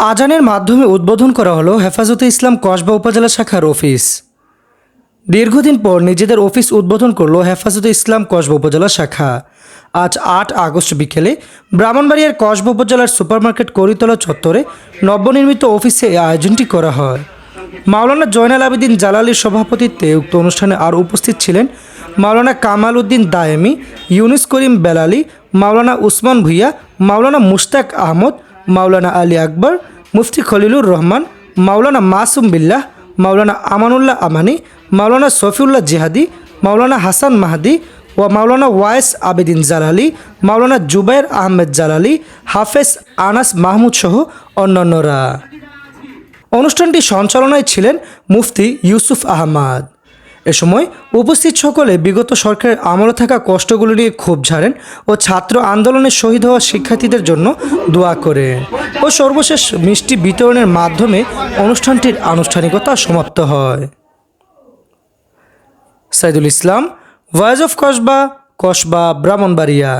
আজানের মাধ্যমে উদ্বোধন করা হলো হেফাজতে ইসলাম কসবা উপজেলা শাখার অফিস। দীর্ঘদিন পর নিজেদের অফিস উদ্বোধন করল হেফাজতে ইসলাম কসবা উপজেলা শাখা। আজ আট আগস্ট বিকেলে ব্রাহ্মণবাড়িয়ার কসবা উপজেলার সুপারমার্কেট করিতলা চত্বরে নবনির্মিত অফিসে এই আয়োজনটি করা হয়। মাওলানা জয়নাল আবেদিন জালালির সভাপতিত্বে উক্ত অনুষ্ঠানে আর উপস্থিত ছিলেন মাওলানা কামাল উদ্দিন দায়েমি, ইউনুস করিম বেলালি, মাওলানা উসমান ভুইয়া, মাওলানা মুশতাক আহমদ, মাওলানা আলী আকবর, মুফতি খলিলুর রহমান, মাওলানা মাসুম বিল্লাহ, মাওলানা আমানুল্লাহ আমানি, মাওলানা সফিউল্লাহ জিহাদি, মাওলানা হাসান মাহাদি ও মাওলানা ওয়াইস আবেদিন জালালি, মাওলানা জুবাইর আহমেদ জালালি, হাফেজ আনাস মাহমুদ সহ অন্যান্যরা। অনুষ্ঠানটি সঞ্চালনায় ছিলেন মুফতি ইউসুফ আহমাদ। এ সময় উপস্থিত সকলে বিগত সরকারের আমলে থাকা কষ্টগুলো নিয়ে ক্ষোভ ঝাড়েন ও ছাত্র আন্দোলনে শহীদ হওয়া শিক্ষার্থীদের জন্য দোয়া করেন। ও সর্বশেষ মিষ্টি বিতরণের মাধ্যমে অনুষ্ঠানটির আনুষ্ঠানিকতা সমাপ্ত হয়। Saidul Islam voice of Kasba Kasba Brahmanbaria